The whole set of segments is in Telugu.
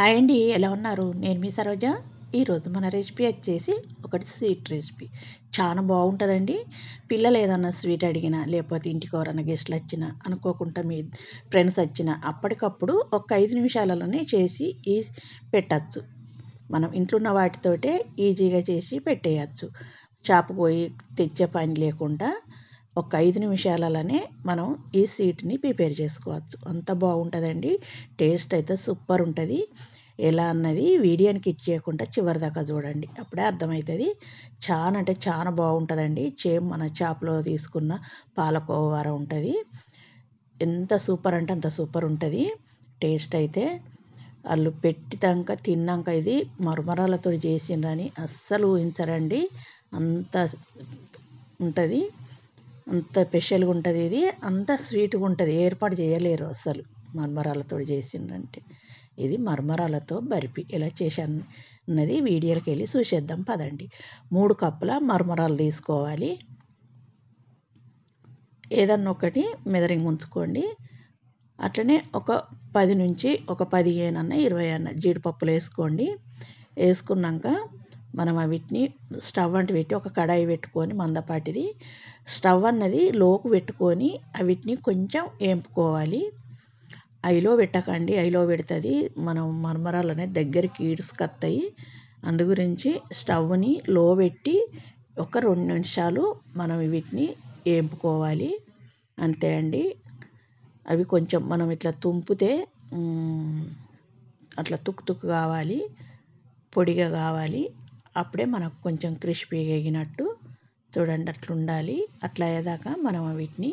హాయ్ అండి ఎలా ఉన్నారు? నేను మీ సరోజ. ఈరోజు మన రెసిపీ వచ్చేసి ఒకటి స్వీట్ రెసిపీ. చాలా బాగుంటుందండి. పిల్లలు ఏదన్నా స్వీట్ అడిగినా లేకపోతే ఇంటికి ఎవరైనా గెస్ట్లు వచ్చినా అనుకోకుండా మీ ఫ్రెండ్స్ వచ్చినా అప్పటికప్పుడు ఒక ఐదు నిమిషాలలోనే చేసి ఈ పెట్టచ్చు. మనం ఇంట్లో ఉన్న వాటితోటే ఈజీగా చేసి పెట్టేయచ్చు. షాపు పోయి తెచ్చే పని లేకుండా ఒక ఐదు నిమిషాలలోనే మనం ఈ స్వీట్ని ప్రిపేర్ చేసుకోవచ్చు. అంత బాగుంటుందండి. టేస్ట్ అయితే సూపర్ ఉంటుంది. ఎలా అన్నది వీడియోనికి ఇచ్చేయకుండా చివరి దాకా చూడండి. అప్పుడే అర్థమవుతుంది చాలా అంటే చాలా బాగుంటుందండి. చేమ్ మన చేపలో తీసుకున్న పాలకోవార ఉంటుంది. ఎంత సూపర్ అంటే అంత సూపర్ ఉంటుంది. టేస్ట్ అయితే వాళ్ళు పెట్టినాక తిన్నాక ఇది మరమరాలతో చేసిండ్రని అస్సలు ఊహించరండి. అంత ఉంటుంది. అంత స్పెషల్గా ఉంటుంది ఇది. అంత స్వీట్గా ఉంటుంది ఏర్పాటు చేయలేరు అసలు మర్మరాలతో చేసిండ్రంటే ఇది మర్మరాలతో బర్ఫీ ఎలా చేశాను అన్నది వీడియోకి వెళ్ళి చూసేద్దాం పదండి. మూడు కప్పుల మర్మరాలు తీసుకోవాలి. ఏదన్నా ఒకటి మెదరింగ్ ఉంచుకోండి. అట్లనే ఒక పది నుంచి ఒక పదిహేను అన్న ఇరవై అన్న జీడిపప్పులు వేసుకోండి వేసుకున్నాక మనం వీటిని స్టవ్ అంటే పెట్టి ఒక కడాయి పెట్టుకొని మందపాటిది. స్టవ్ అన్నది లోకు పెట్టుకొని వీటిని కొంచెం వేంపుకోవాలి ఐలో పెట్టకండి ఐలో పెడుతుంది. మనం మరమరాలు అనేది దగ్గరికి ఈడ్చుకొస్తాయి అందు గురించి స్టవ్ని లో పెట్టి ఒక రెండు నిమిషాలు మనం వీటిని వేంపుకోవాలి అంతే అండి. అవి కొంచెం మనం ఇట్లా తుంపితే అట్లా తుక్కు తుక్కు కావాలి పొడిగా కావాలి. అప్పుడే మనకు కొంచెం క్రిస్పీగా ఎగినట్టు చూడండి అట్లా ఉండాలి అట్లా అయ్యేదాకా మనం వీటిని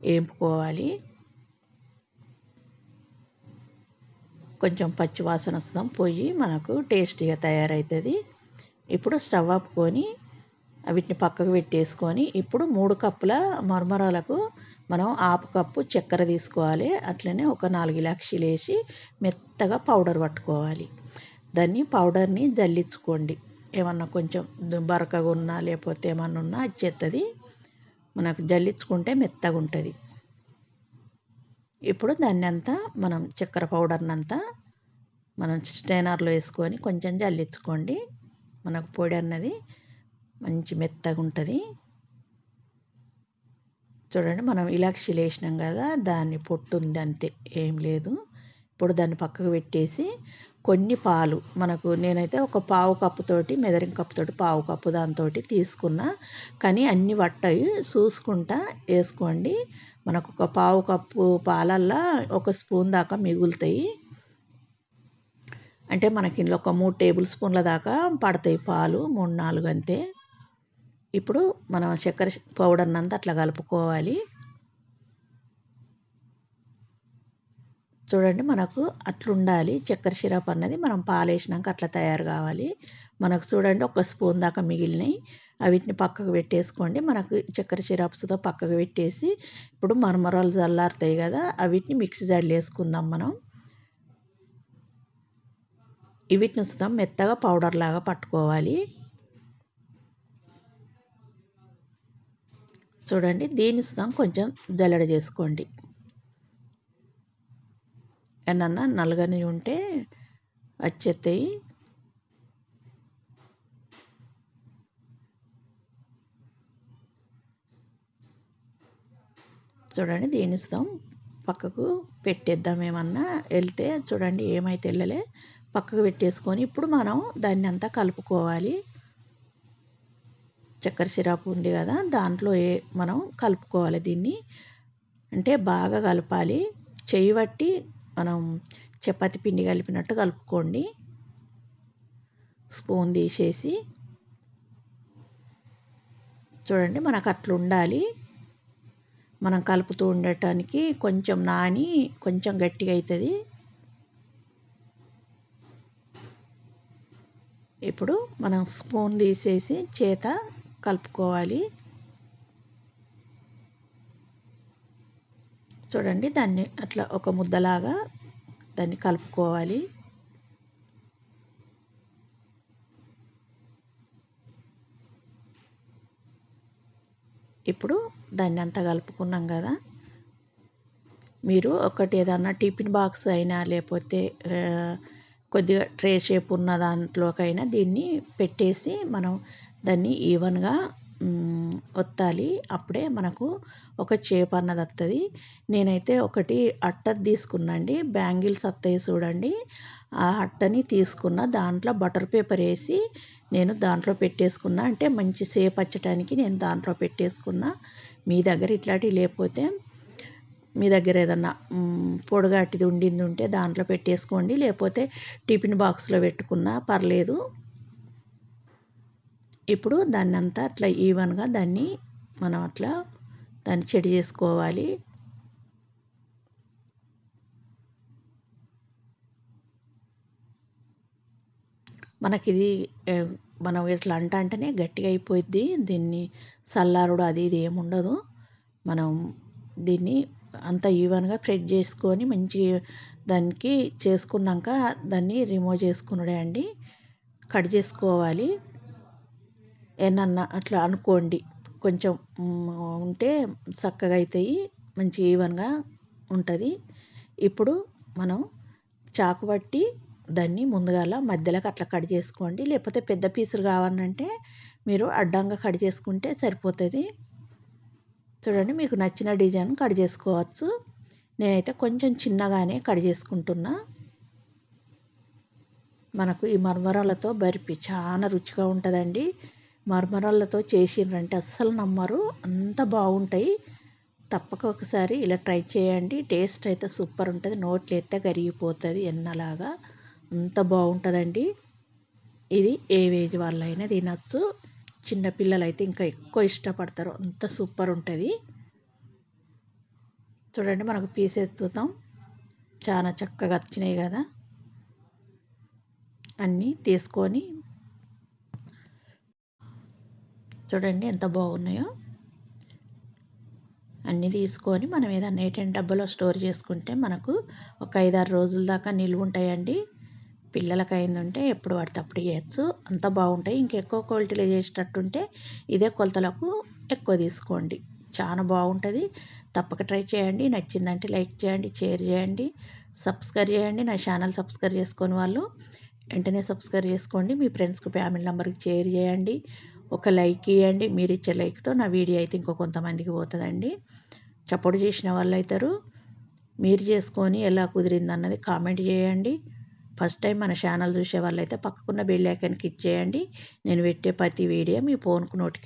వేపుకోవాలి. కొంచెం పచ్చి వాసన వస్తాం పోయి మనకు టేస్టీగా తయారవుతుంది. ఇప్పుడు స్టవ్ ఆపుకొని వీటిని పక్కకు పెట్టేసుకొని ఇప్పుడు మూడు కప్పుల మరమరాలకు మనం ఆపు కప్పు చక్కెర తీసుకోవాలి. అట్లనే ఒక నాలుగు ఇలాక్షీలు వేసి మెత్తగా పౌడర్ పట్టుకోవాలి. దాన్ని పౌడర్ని జల్లించుకోండి. ఏమన్నా కొంచెం బరకగా ఉన్నా లేకపోతే ఏమన్నా ఉన్నా చేస్తుంది మనకు జల్లించుకుంటే మెత్తగా ఉంటుంది ఇప్పుడు దాన్ని అంతా మనం చక్కెర పౌడర్నంతా మనం స్ట్రైనర్లో వేసుకొని కొంచెం జల్లించుకోండి మనకు పొడి అన్నది మంచి మెత్తగా ఉంటుంది చూడండి మనం ఇలాక్షీలు వేసినాం కదా దాన్ని పొట్టు ఉంది అంతే ఏం లేదు. అప్పుడు దాన్ని పక్కకు పెట్టేసి కొన్ని పాలు మనకు నేనైతే ఒక పావు కప్పుతోటి మెదరింగ్ కప్పుతోటి పావు కప్పు దాంతో తీసుకున్నా. కానీ అన్ని పట్టాయి చూసుకుంటా వేసుకోండి. మనకు ఒక పావు కప్పు పాలల్లా ఒక స్పూన్ దాకా మిగులుతాయి. అంటే మనకి ఇందులో ఒక మూడు టేబుల్ స్పూన్ల దాకా పడతాయి పాలు మూడు నాలుగు అంతే. ఇప్పుడు మనం చక్కెర పౌడర్ని అంతా అట్లా కలుపుకోవాలి. చూడండి మనకు అట్లుండాలి. చక్కెర సిరప్ అన్నది మనం పాలేసినాక అట్లా తయారు కావాలి. మనకు చూడండి ఒక స్పూన్ దాకా మిగిలినాయి. వీటిని పక్కకు పెట్టేసుకోండి. మనకు చక్కెర సిరప్స్తో పక్కకు పెట్టేసి ఇప్పుడు మరమరాలు చల్లారుతాయి కదా వీటిని మిక్సీ జాడీలు వేసుకుందాం మనం వీటిని వస్తాం మెత్తగా పౌడర్ లాగా పట్టుకోవాలి. చూడండి దీని ఇస్తాం కొంచెం జల్లెడ చేసుకోండి. ఏమన్నా నలగని ఉంటే వచ్చేస్తాయి చూడండి దీనిస్తాం. పక్కకు పెట్టేద్దాం ఏమన్నా వెళ్తే చూడండి ఏమైతే వెళ్ళలే. పక్కకు పెట్టేసుకొని ఇప్పుడు మనం దాన్ని అంతా కలుపుకోవాలి. చక్కెర సిరాపు ఉంది కదా దాంట్లో ఏ మనం కలుపుకోవాలి దీన్ని. అంటే బాగా కలపాలి. చెయ్యి బట్టి మనం చపాతి పిండి కలిపినట్టు కలుపుకోండి. స్పూన్ తీసేసి చూడండి మనకు అట్లా ఉండాలి. మనం కలుపుతూ ఉండటానికి కొంచెం నాని కొంచెం గట్టిగా అవుతుంది ఇప్పుడు మనం స్పూన్ తీసేసి చేత కలుపుకోవాలి. చూడండి దాన్ని అట్లా ఒక ముద్దలాగా దాన్ని కలుపుకోవాలి. ఇప్పుడు దాన్ని అంతా కలుపుకున్నాం కదా. మీరు ఒకటి ఏదన్నా టిఫిన్ బాక్స్ అయినా లేకపోతే కొద్దిగా ట్రే షేప్ ఉన్న దాంట్లోకైనా దీన్ని పెట్టేసి మనం దాన్ని ఈవెన్గా ఒత్తాలి. అప్పుడే మనకు ఒక చేప అన్నది వస్తుంది నేనైతే ఒకటి అట్ట తీసుకున్నాండి. బ్యాంగిల్స్ వస్తాయి చూడండి. ఆ అట్టని తీసుకున్న దాంట్లో బటర్ పేపర్ వేసి నేను దాంట్లో పెట్టేసుకున్నా. అంటే మంచి సేపు వచ్చటానికి నేను దాంట్లో పెట్టేసుకున్నా. మీ దగ్గర ఇట్లాంటివి లేకపోతే మీ దగ్గర ఏదన్నా పొడగాటిది ఉండింది ఉంటే దాంట్లో పెట్టేసుకోండి. లేకపోతే టిఫిన్ బాక్స్లో పెట్టుకున్నా పర్లేదు. ఇప్పుడు దాన్ని అంతా అట్లా ఈవెన్గా దాన్ని మనం అట్లా దాన్ని చెడి చేసుకోవాలి. మనకి ఇది మనం ఇట్లా అంట అంటేనే గట్టిగా అయిపోయిద్ది. దీన్ని సల్లారుడు అది ఇది ఏముండదు మనం దీన్ని అంత ఈవెన్గా ఫ్రెడ్ చేసుకొని మంచి దానికి చేసుకున్నాక దాన్ని రిమూవ్ చేసుకున్నాడే అండి. కట్ చేసుకోవాలి. ఏమన్నా అట్లా అనుకోండి. కొంచెం ఉంటే చక్కగా అవుతాయి మంచి ఈవెన్గా ఉంటుంది. ఇప్పుడు మనం చాకు పట్టి దాన్ని ముందుగాల మధ్యలోకి అట్లా కట్ చేసుకోండి. లేకపోతే పెద్ద పీసులు కావాలంటే మీరు అడ్డంగా కట్ చేసుకుంటే సరిపోతుంది. చూడండి మీకు నచ్చిన డిజైన్ కట్ చేసుకోవచ్చు. నేనైతే కొంచెం చిన్నగానే కట్ చేసుకుంటున్నా. మనకు ఈ మరమరాలతో బర్ఫీ చాలా రుచిగా ఉంటుందండి. మరమరాలతో చేసిండ్రంటే అస్సలు నమ్మరు. అంత బాగుంటాయి. తప్పక ఒకసారి ఇలా ట్రై చేయండి. టేస్ట్ అయితే సూపర్ ఉంటుంది. నోట్లు ఎత్తే కరిగిపోతుంది ఎన్నలాగా. అంత బాగుంటుందండి. ఇది ఏ ఏజ్ వాళ్ళైనా తినచ్చు. చిన్నపిల్లలు అయితే ఇంకా ఎక్కువ ఇష్టపడతారు. అంత సూపర్ ఉంటుంది. చూడండి మనకు పీసెస్ చూద్దాం. చాలా చక్కగా వచ్చినాయి కదా. అన్నీ తీసుకొని చూడండి ఎంత బాగున్నాయో. అన్నీ తీసుకొని మనం ఏదైనా ఏటెన్ డబ్బాలో స్టోర్ చేసుకుంటే మనకు ఒక ఐదారు రోజుల దాకా నిల్వ ఉంటాయండి. పిల్లలకి అయిందంటే ఎప్పుడు పడితే అప్పుడు చేయొచ్చు అంత బాగుంటాయి. ఇంకెక్కువ క్వాలిటీలో చేసేటట్టుంటే ఇదే కొలతలకు ఎక్కువ తీసుకోండి. చాలా బాగుంటుంది. తప్పక ట్రై చేయండి. నచ్చిందంటే లైక్ చేయండి షేర్ చేయండి సబ్స్క్రైబ్ చేయండి. నా ఛానల్ సబ్స్క్రైబ్ చేసుకొని వాళ్ళు వెంటనే సబ్స్క్రైబ్ చేసుకోండి. మీ ఫ్రెండ్స్కి ఫ్యామిలీ నెంబర్కి షేర్ చేయండి. ఒక లైక్ ఇవ్వండి మీరు ఇచ్చే లైక్తో నా వీడియో అయితే ఇంకో కొంతమందికి పోతుందండి. చప్పుడు చేసిన వాళ్ళు అవుతారు మీరు చేసుకొని ఎలా కుదిరింది అన్నది కామెంట్ చేయండి. ఫస్ట్ టైం మన ఛానల్ చూసే వాళ్ళైతే పక్కకున్న బెల్ ఇచ్చేయండి నేను పెట్టే ప్రతి వీడియో మీ ఫోన్కు నోటిఫికేషన్